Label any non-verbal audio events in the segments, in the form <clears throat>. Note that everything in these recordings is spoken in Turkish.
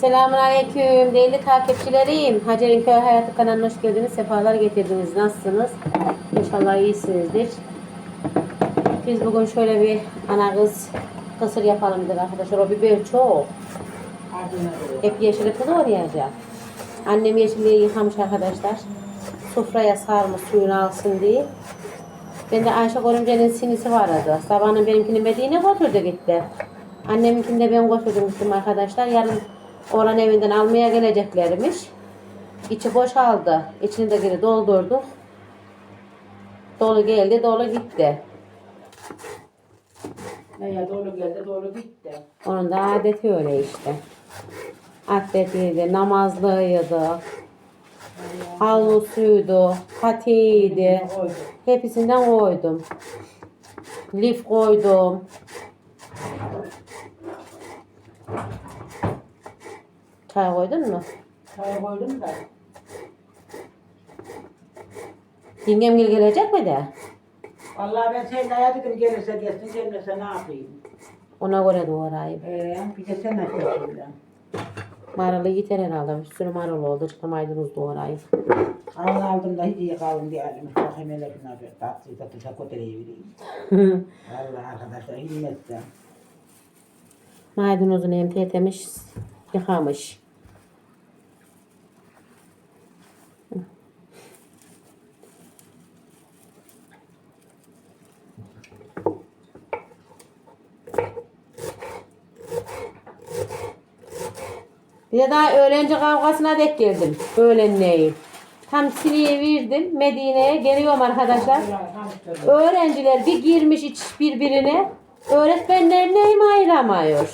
Selamünaleyküm değerli takipçilerim. Hacer'in Köy Hayatı kanalına hoş geldiniz. Sefalar getirdiniz. Nasılsınız? İnşallah iyisinizdir. Biz bugün şöyle bir ana kız kısır yapalım dedik arkadaşlar. O biber çok. Hep yeşil kız orayacak. Annem yeşilliği yıkamış arkadaşlar. Sofraya sarmış suyunu alsın diye. Ben de Ayşe Korumca'nın sinisi vardı. Sabahın benimkini Medine götürdü gitti. Anneminkini de ben götürdüm gittim arkadaşlar. Yarın oğlan evinden almaya geleceklermiş. İçi boşaldı. İçini de geri doldurduk. Dolu geldi, dolu gitti. Ne ya dolu geldi dolu gitti. Onun da adeti öyle işte. Atletiydi, namazlıydı, havlusuydu, patiydi. Hepsinden koydum. Lif koydum. Çay koydun mu? Çaya koydum da. Yengem gel gelecek mi de? Vallahi ben senin aya dedim gelirse gelsin gelmese ne yapayım. Ona göre doğrayayım. Ee, bir de sen açıyorsun da. Maralı yeter herhalde. Bir sürü maralı oldu. Çıktı maydanoz doğrayayım. Kavun aldım da hiç iyi kavun diyelim. Bakayım hele şuna bir tatlıyı da dışa vereyim. <laughs> Vallahi arkadaşlar himmetten. Maydanozunu hem tertemiz yıkamış. Bir daha öğrenci kavgasına dek geldim. Öğlenleyin. Tam siniye verdim. Medine'ye geliyorum arkadaşlar. Öğrenciler bir girmiş iç birbirine. Öğretmenler neyim ayıramıyor.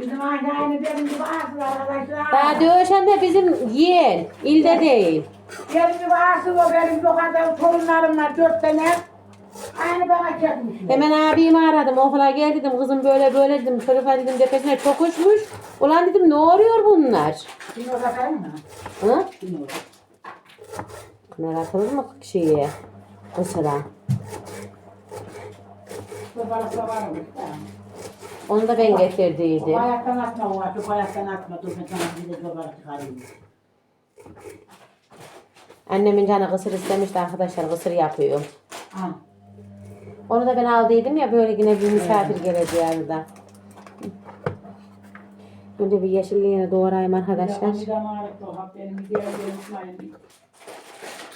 Bizim aynı benim gibi arsız arkadaşlar. Daha dövüşen de bizim yeğen. ilde değil. Benim gibi arsız o benim bu kadar torunlarım var dört tane. Bana çekmişler. Hemen abimi aradım. Okula gel dedim. Kızım böyle böyle dedim. Çocuklar dedim tepesine çok uçmuş. Ulan dedim ne oluyor bunlar? Şimdi kalın mı? Hı? Şimdi. Kınar atılır mı şeye? Mesela. Bu balıkta varmış da. Onu da ben O getirdiydim. ayaktan atma o atı, o ayaktan atma. Dur ben sana bir de balık çıkarayım. Annemin canı kısır istemişti arkadaşlar. Kısır yapıyor. Ha. Onu da ben aldıydım ya böyle yine bir misafir geleceği arada. Önce bir yeşilliğini doğrayayım arkadaşlar.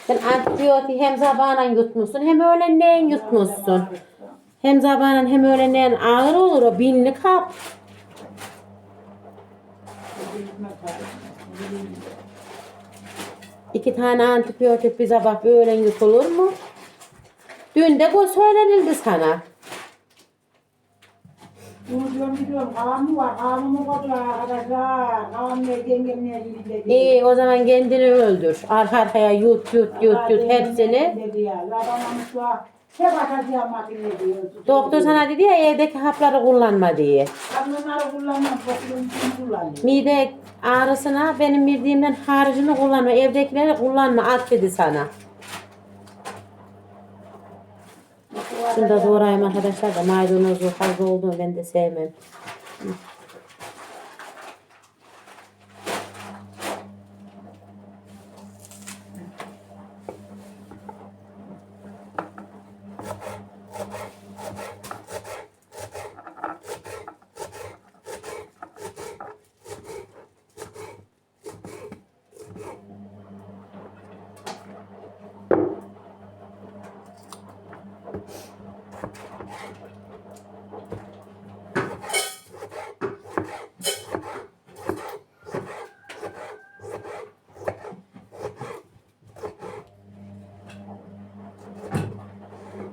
Sen antibiyotik hem sabahla yutmuşsun hem öğlenleyin yutmuşsun. Hem sabahla hem öğlenleyin ağır olur o binli kap. İki tane antibiyotik bir sabah bir öğlen yutulur mu? Dün de bu söylenildi sana. Bunu diyorum biliyorum. Mı var? Kavamı koydular arkadaşlar. Kavam ne? Yengem ne? Gibi dedi. İyi o zaman kendini öldür. Arka arkaya yut yut yut yut hepsini. Dedi ya. Labanamış var. Hep atacağım makine diyor. Doktor sana dedi ya evdeki hapları kullanma diye. Bunları kullanmam. Kokulun için kullanıyorum. Mide ağrısına benim bildiğimden haricini kullanma. Evdekileri kullanma at dedi sana. Şunu da doğrayayım arkadaşlar da maydanozu fazla olduğunu ben de sevmem.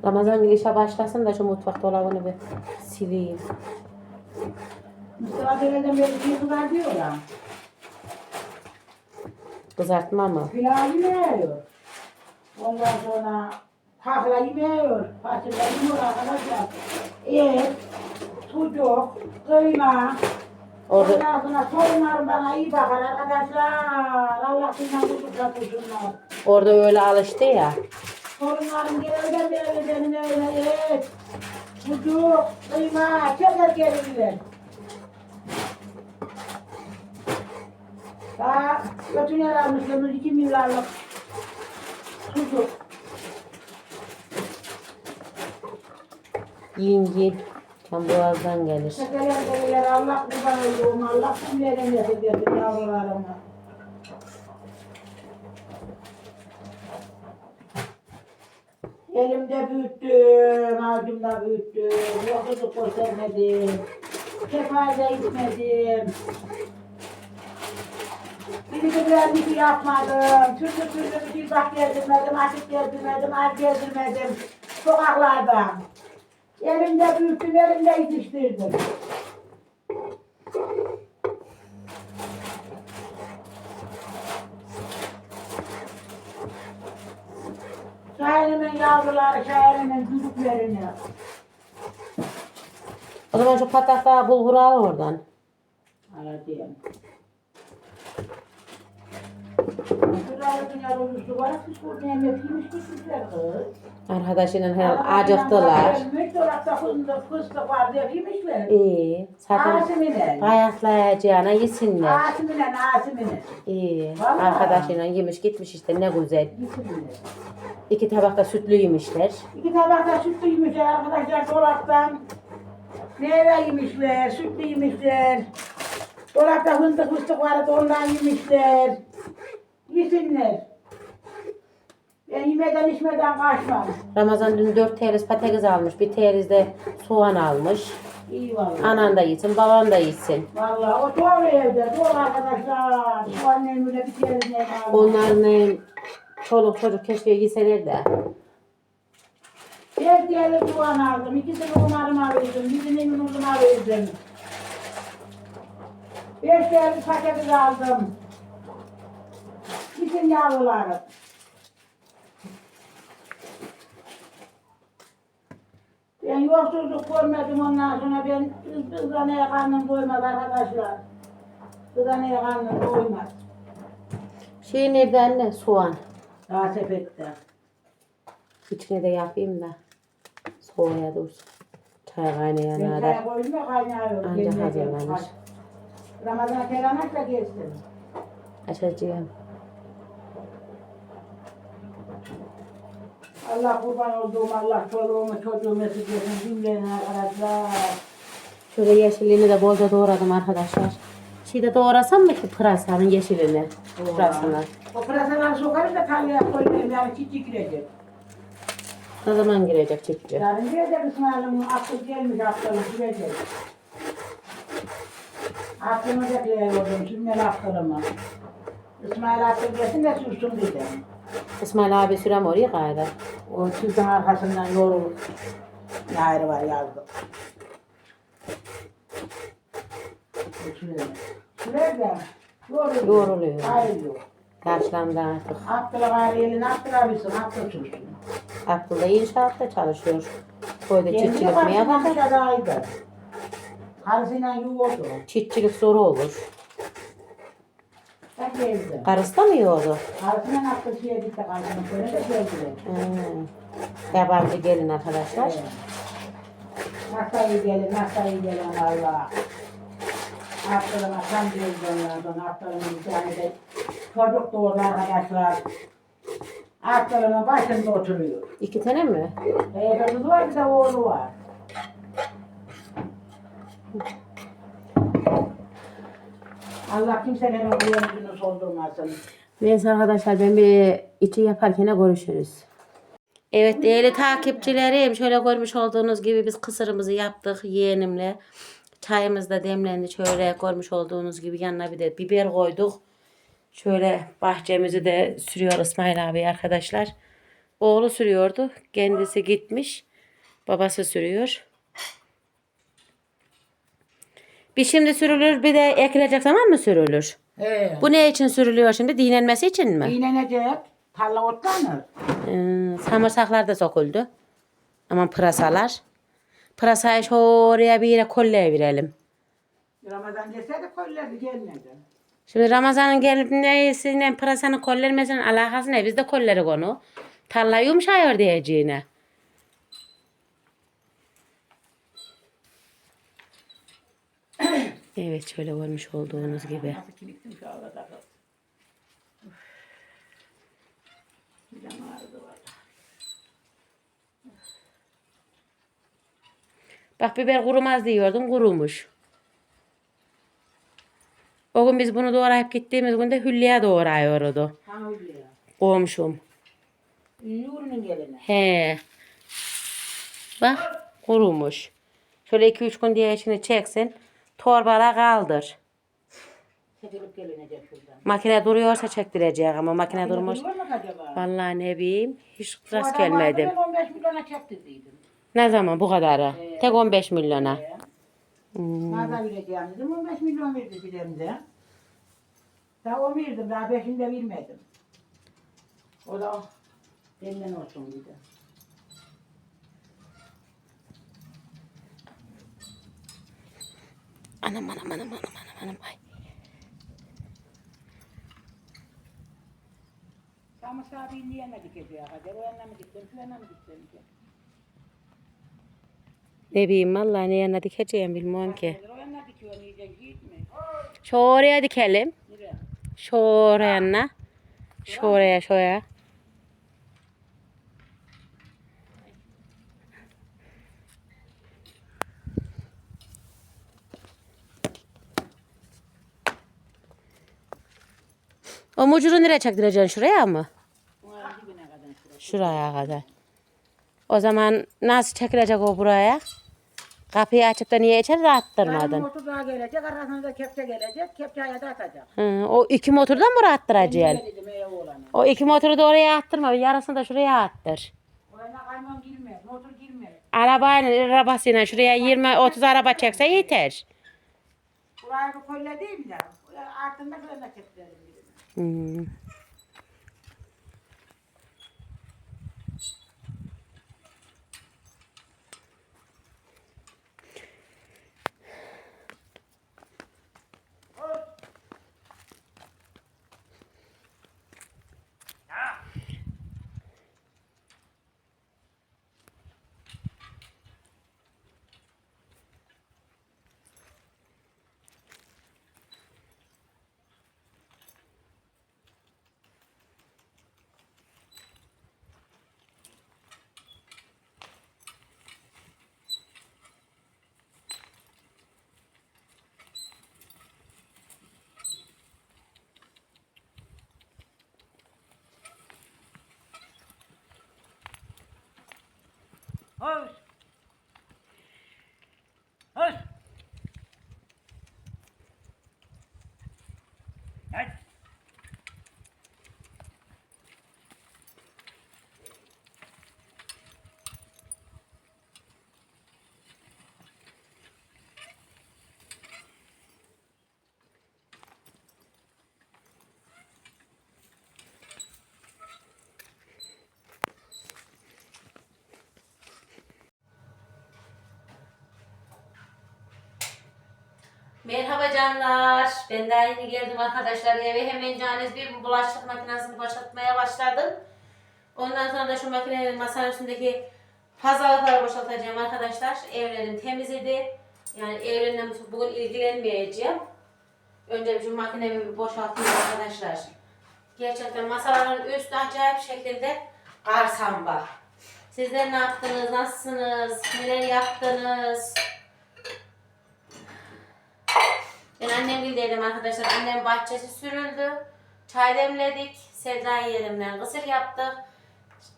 Ramazan günü işe başlasın da şu mutfak dolabını bir sileyim. Mustafa Demir'den beri bir kızar diyor ya. Kızartma mı? Pilav yemiyor. Ondan sonra tahla yemiyor. Fasulye yemiyor arkadaşlar. Et, sucuk, kıyma. Orada Ondan sonra torunlarım bana iyi bakar arkadaşlar. Allah sizden tutukla tutsunlar. orada öyle alıştı ya. Torunlarım gelirler böyle benim öyle et. Sucuk, kıyma, çeker gelirler. Daha bütün yer almışsınız 2 milyarlık sucuk. Yiyin yiyin. Tam boğazdan gelir. Tekeler tekeler Allah kurban olduğum Allah kimlere nefret etsin yavrularıma. Elimde büyüttüm, avcumda büyüttüm, yokluk göstermedim, kefayda gitmedim. Birini ben bir şey yapmadım, türlü türlü bir bak gezdirmedim, açık gezdirmedim, az gezdirmedim sokaklarda. Elimde büyüttüm, elimde yetiştirdim. Şahinimin yavruları, şahinimin çocuklarını. O zaman şu patakla bulgur al oradan. Alacağım. Şurada dünya olmuştu var. Siz bu ne yemeğiymiş gitmişler kız. Arkadaşıyla her acıktılar. İyi. Zaten bayatlayacağına yesinler. İyi. Arkadaşıyla yemiş gitmiş işte ne güzel. İki tabakta sütlü yemişler. İki tabakta sütlü yemişler arkadaşlar dolaptan. Meyve yemişler, sütlü yemişler. Dolapta fındık fıstık vardı ondan yemişler. Yesinler. Ben yemeden içmeden kaçmam. Ramazan dün dört teriz patates almış. Bir teriz de soğan almış. İyi vallahi. Anan da yesin, baban da yesin. Vallahi o doğru evde, doğru arkadaşlar. Şu annem bile bir kere ne var. Onların e, çoluk çocuk keşke yeseler de. Bir diğeri soğan aldım, ikisini umarıma verdim, birini yumurtuma verdim. Beş diğeri patates aldım. Bütün yavrularım. Ben yoksulluk görmedim ondan sonra ben kız- kızaneye karnım doymaz arkadaşlar. Kızaneye karnım doymaz. Şey nerede anne? Soğan. Daha sepette. İçine de yapayım da. Soğuya dursun. Çay kaynayana Ben kadar. çaya koydum ya kaynıyor. Anca Kendine hazırlanır. Ramazan kelanak da gelsin. Açacağım. Allah kurban olduğum Allah çoluğumu çocuğumu sıkıyorsun cümlenin arkadaşlar. Şöyle yeşilliğini de bolca doğradım arkadaşlar. Şeyde doğrasam mı ki pırasanın yeşilini? Pırasını. O pırasaları sokarız da tarlaya koyayım yani çiftçi girecek. Ne zaman girecek çiftçi? Yarın girecek İsmail'in akıl gelmiş akıllı girecek. Aklımı bekleyiyordum cümleli aklımı. İsmail akıl gelsin de sürsün dedim. İsmail abi sürem oraya gayret. O sizin arkasından yorulur. Yayırı var yazdım. Şuraya. Şuraya da yoruluyor. Yoruluyor. Ayrılıyor. Yaşlandı artık. Abdülhamar elini abdülabilsin, abdülsürsün. Abdullah inşaatta çalışıyor. Köyde çiftçilik mi karşısına yapacak? dışarıdaydı. Karısıyla yoğurdu. Çiftçilik zor olur. Geldi. Karısı da mı yiyordu? Karısıyla abdülsüye gitti karşısına. Böyle de geldiler. Hmm. Yabancı gelin arkadaşlar. Evet. Nasıl iyi gelin, nasıl iyi gelin valla. Aklıma tam geldi onlardan. Aklımın bir tane de çocuk doğdu arkadaşlar. Aklımın başında oturuyor. İki tane mi? Ee, kızı var bir de oğlu var. Allah kimselerin yüzünü soldurmasın. Neyse arkadaşlar ben bir içi yaparken görüşürüz. Evet değerli takipçilerim şöyle görmüş olduğunuz gibi biz kısırımızı yaptık yeğenimle. Çayımız da demlendi şöyle görmüş olduğunuz gibi yanına bir de biber koyduk. Şöyle bahçemizi de sürüyor İsmail abi arkadaşlar. Oğlu sürüyordu. Kendisi gitmiş. Babası sürüyor. Bir şimdi sürülür bir de ekilecek zaman mı sürülür? He. Bu ne için sürülüyor şimdi? Dinlenmesi için mi? İğnenecek, tarla otlanır. Ee, samırsaklar da sokuldu. Aman pırasalar. Pırasayı oraya bir yere kolleye verelim. Ramazan gelse kollardı gelmedi. Şimdi Ramazan'ın gelip neyisiyle pırasanın kollenmesinin alakası ne? Biz de kolleri konu. Tarla yumuşuyor diyeceğine. Evet şöyle görmüş olduğunuz gibi. Bak biber kurumaz diyordum kurumuş. O gün biz bunu doğrayıp gittiğimiz günde Hülya doğrayıyordu. Tam öyle ya. Komşum. Yürünün gelene. He. Bak kurumuş. Şöyle 2-3 gün diye içini çeksin. Torbala kaldır. Çekilip gelinecek şuradan. Makine duruyorsa çektirecek ama makine durmuş. Duruyor mu acaba? Vallahi ne bileyim. Hiç Bu rast gelmedim. Ben 15 milyona çektirdiydim. Ne zaman bu kadarı? Tek 15 milyona. Ee, Hmm. Nereden vereceğim dedim. 15 milyon verdi bilemde. Daha o verdim. Daha beşini de vermedim. O da benden olsun dedi. Anam anam anam anam anam anam. Ay. Ama sahibi niye ne dikeceği acaba? O yana mı gittim, şu yana mı gittim ki? Ne bileyim vallahi ne yana dikeceğim bilmiyorum ki. O yana dikiyor, iyice gitme. Şu oraya dikelim. Nereye? Şu oraya yanına. Şu oraya. O mucuru nereye çektireceksin? Şuraya mı? Şuraya. Kadar. O zaman nasıl çekilecek o buraya? Kapıyı açıp da niye içeri de Yani attırmadın? motor daha gelecek, arasında da kepçe gelecek, kepçe ayada atacak. Hı, o iki motordan mı attıracaksın? Öyle dedim ey oğlana. O iki motoru da oraya attırma. Yarısını da şuraya attır. O yana kamyon girmez, motor girmez. Arabayla arabasıyla şuraya 20-30 araba çekse yeter. Buraya bir kolle değil de, altında şöyle kepçelerim dedim. Hmm. Hoş. Hoş. Hadi. Merhaba canlar. Ben daha yeni geldim arkadaşlar eve. Hemen caniz bir bulaşık makinesini boşaltmaya başladım. Ondan sonra da şu makinenin masanın üstündeki fazlalıkları boşaltacağım arkadaşlar. Evlerim temiz idi. Yani evlerimle bugün ilgilenmeyeceğim. Önce şu makinemi bir boşaltayım arkadaşlar. Gerçekten masaların üstü acayip şekilde karsamba. Sizler ne yaptınız? Nasılsınız? Neler yaptınız? Ben annem gildeydim arkadaşlar. Annem bahçesi sürüldü. Çay demledik. Sedra yerimden kısır yaptık.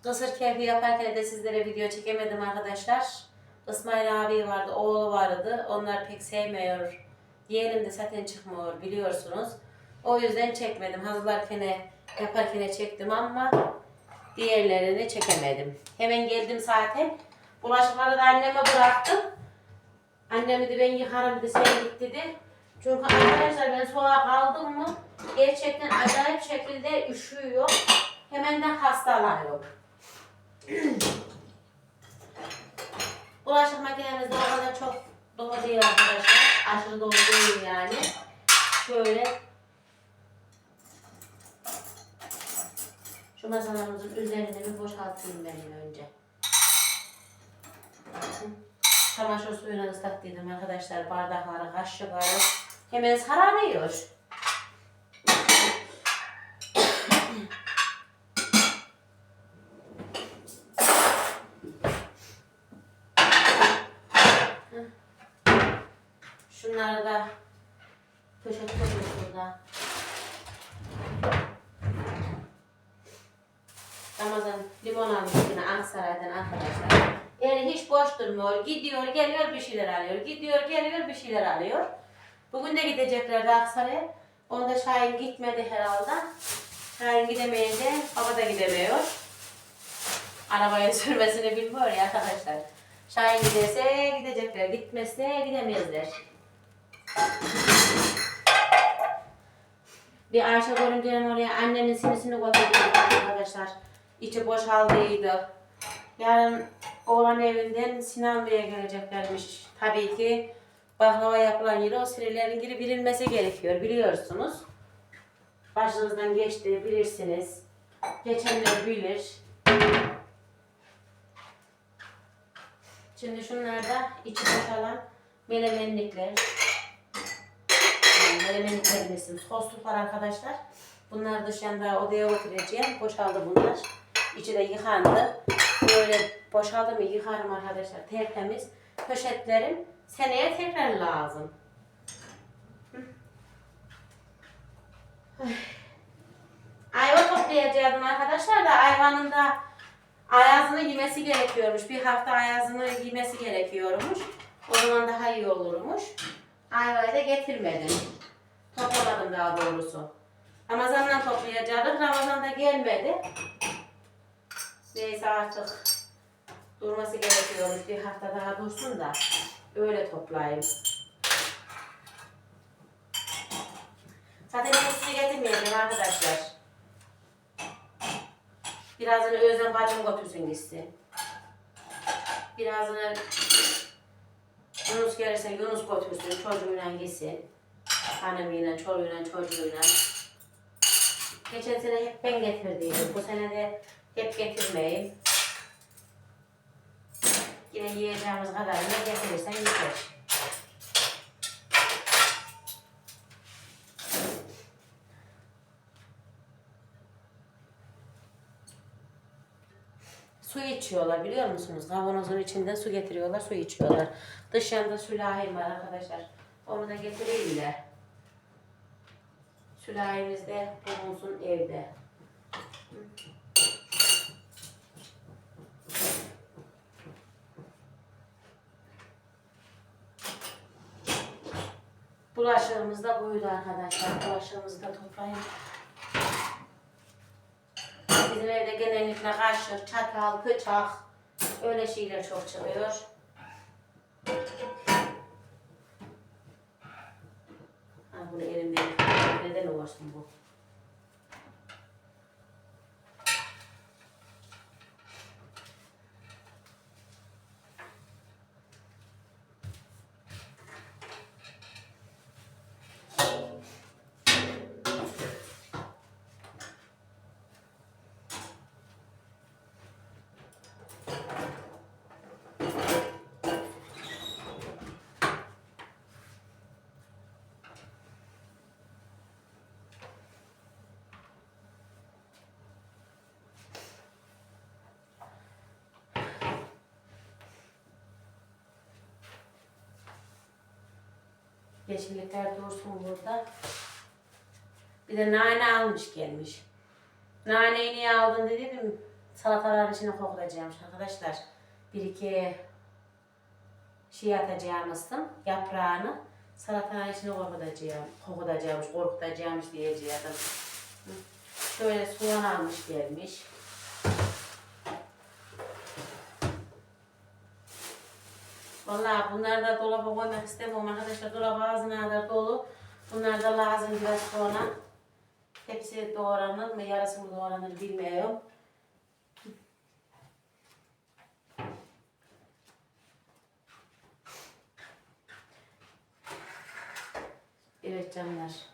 Kısır keyfi yaparken de sizlere video çekemedim arkadaşlar. İsmail abi vardı, oğlu vardı. Onlar pek sevmiyor. Diyelim de zaten çıkmıyor biliyorsunuz. O yüzden çekmedim. Hazırlarken yaparken çektim ama diğerlerini çekemedim. Hemen geldim zaten. Bulaşıkları da anneme bıraktım. Annem dedi ben yıkarım dedi sen git dedi. Çünkü arkadaşlar ben soğuğa kaldım mı gerçekten acayip şekilde üşüyor. Hemen de hastalanıyor. <clears throat> Bulaşık makinemiz de o kadar çok dolu değil arkadaşlar. Aşırı dolu değil yani. Şöyle şu masalarımızın üzerine bir boşaltayım ben önce. Çamaşır suyuna ıslattıydım arkadaşlar. Bardakları, kaşıkları. Hemen sararıyor. Şunları da poşet koyuyoruz. Ramazan limon almış yine Aksaray'dan arkadaşlar. Yani hiç boş durmuyor. Gidiyor, geliyor bir şeyler alıyor. Gidiyor, geliyor bir şeyler alıyor. Bugün de gideceklerdi Aksaray'a. Onda Şahin gitmedi herhalde. Şahin gidemeyince baba da gidemiyor. Arabaya <laughs> sürmesini bilmiyor ya arkadaşlar. Şahin giderse gidecekler, gitmezse gidemezler. Bir Ayşe görüntülerim oraya annemin sinisini götürdüm arkadaşlar. İçi boşaldıydı. Yarın oğlan evinden Sinan Bey'e geleceklermiş. Tabii ki baklava yapılan yeri o sirelerin giri bilinmesi gerekiyor biliyorsunuz. Başınızdan geçti bilirsiniz. Geçenler bilir. Şimdi şunlar da içi boşalan melemenlikler. Melemenliklerimizin soslular arkadaşlar. Bunlar dışında odaya götüreceğim. Boşaldı bunlar. İçi de yıkandı. Böyle boşaldı mı yıkarım arkadaşlar. Tertemiz. Poşetlerim seneye tekrar lazım. Ayva toplayacaktım arkadaşlar da ayvanın da ayazını yemesi gerekiyormuş. Bir hafta ayazını yemesi gerekiyormuş. O zaman daha iyi olurmuş. Ayvayı da getirmedim. Toplamadım daha doğrusu. Ramazan'dan toplayacaktık. Ramazan da gelmedi. Neyse artık durması gerekiyormuş. Bir hafta daha dursun da öyle toplayayım. Zaten hepsini getirmeyeceğim arkadaşlar. Birazını Özlem bacım götürsün gitsin. Birazını Yunus gelirse Yunus götürsün çocuğuyla gitsin. Hanımıyla, çoluğuyla, çocuğuyla. Geçen sene hep ben getirdiydim. Bu sene de hep getirmeyeyim. Yine yiyeceğimiz kadarını getirirsen yeter. Su içiyorlar biliyor musunuz? Kavanozun içinden su getiriyorlar, su içiyorlar. Dışarıda sülahim var arkadaşlar. Onu da getireyim de. Sülahimiz de bulunsun evde. Bulaşığımız da buydu arkadaşlar. Bulaşığımızı da toplayın. Bizim evde genellikle kaşık, çatal, bıçak öyle şeyler çok çıkıyor. Ha, bunu elimde neden uğraştım bu? Yeşillikler dursun burada. Bir de nane almış gelmiş. Naneyi niye aldın dedim. Salataların içine kokutacağım arkadaşlar. Bir iki şey atacağımızdım. Yaprağını salataların içine kokutacağım. Kokutacağımış, korkutacağımış diyeceğim. Şöyle soğan almış gelmiş. Vallahi bunlar da dolaba koymak istemiyorum arkadaşlar. Dolap ağzına kadar dolu. Bunlar da lazım biraz sonra. Hepsi doğranır mı, yarısı mı doğranır bilmiyorum. Evet canlar.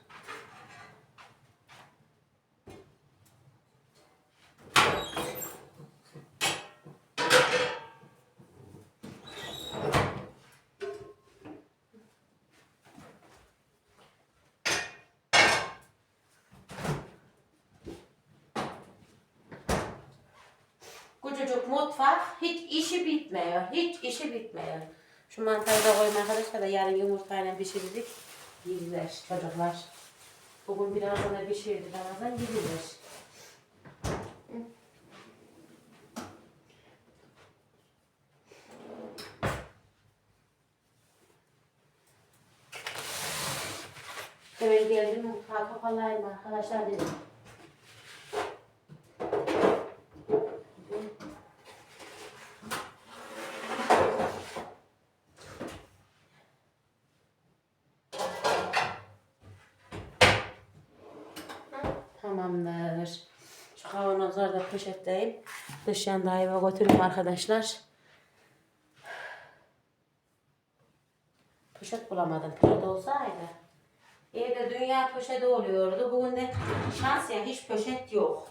Küçücük mutfak hiç işi bitmiyor. Hiç işi bitmiyor. Şu mantarı da koyayım arkadaşlar da yarın yumurtayla pişirdik. Yediler çocuklar. Bugün birazdan da pişirdi Ramazan yediler. Hemen geldim mutfağa kapalayayım arkadaşlar dedim. Tamamdır. Şu kavanozları da poşetleyeyim. Dış yanda eve götüreyim arkadaşlar. Poşet bulamadım. Poşet olsaydı. Evde dünya poşeti oluyordu. Bugün de şans ya hiç poşet yok.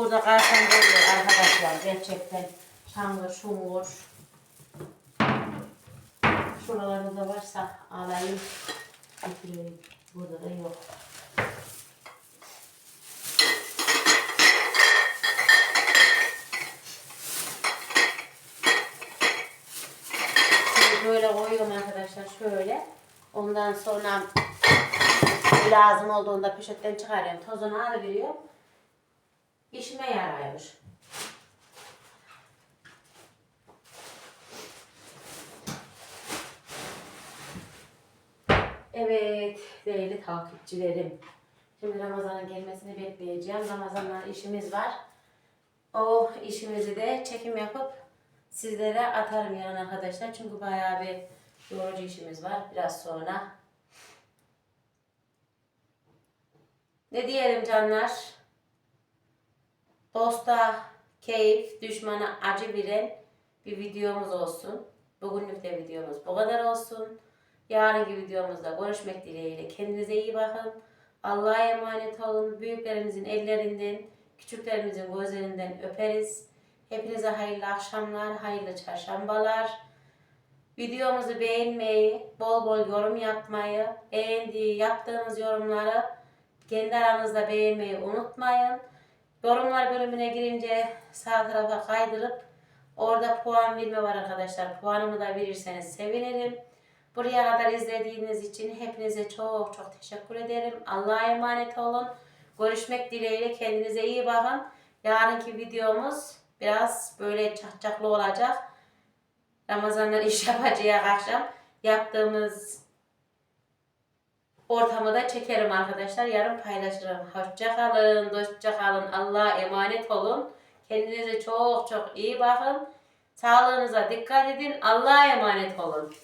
Burada karşım geliyor arkadaşlar. Gerçekten şangır şungur. Şuralarda da varsa alayım. Getireyim. Burada da yok. Böyle koyuyorum arkadaşlar şöyle. Ondan sonra lazım olduğunda poşetten çıkarıyorum. Tozunu alıveriyorum. İşime yarıyor. Evet değerli takipçilerim. Şimdi Ramazan'ın gelmesini bekleyeceğim. Ramazan'la işimiz var. O işimizi de çekim yapıp sizlere atarım yarın arkadaşlar. Çünkü bayağı bir yorucu işimiz var. Biraz sonra. Ne diyelim canlar? Dosta keyif, düşmana acı veren bir videomuz olsun. Bugünlük de videomuz bu kadar olsun. Yarınki videomuzda görüşmek dileğiyle. Kendinize iyi bakın. Allah'a emanet olun. Büyüklerimizin ellerinden, küçüklerimizin gözlerinden öperiz. Hepinize hayırlı akşamlar, hayırlı çarşambalar. Videomuzu beğenmeyi, bol bol yorum yapmayı, beğendiği, yaptığımız yorumları kendi aranızda beğenmeyi unutmayın. Yorumlar bölümüne girince sağ tarafa kaydırıp orada puan verme var arkadaşlar. Puanımı da verirseniz sevinirim. Buraya kadar izlediğiniz için hepinize çok çok teşekkür ederim. Allah'a emanet olun. Görüşmek dileğiyle kendinize iyi bakın. Yarınki videomuz biraz böyle çakçaklı olacak. Ramazanlar iş <laughs> yapacağız akşam. Yaptığımız ortamı da çekerim arkadaşlar. Yarın paylaşırım. Hoşça kalın, dostça kalın. Allah'a emanet olun. Kendinize çok çok iyi bakın. Sağlığınıza dikkat edin. Allah'a emanet olun.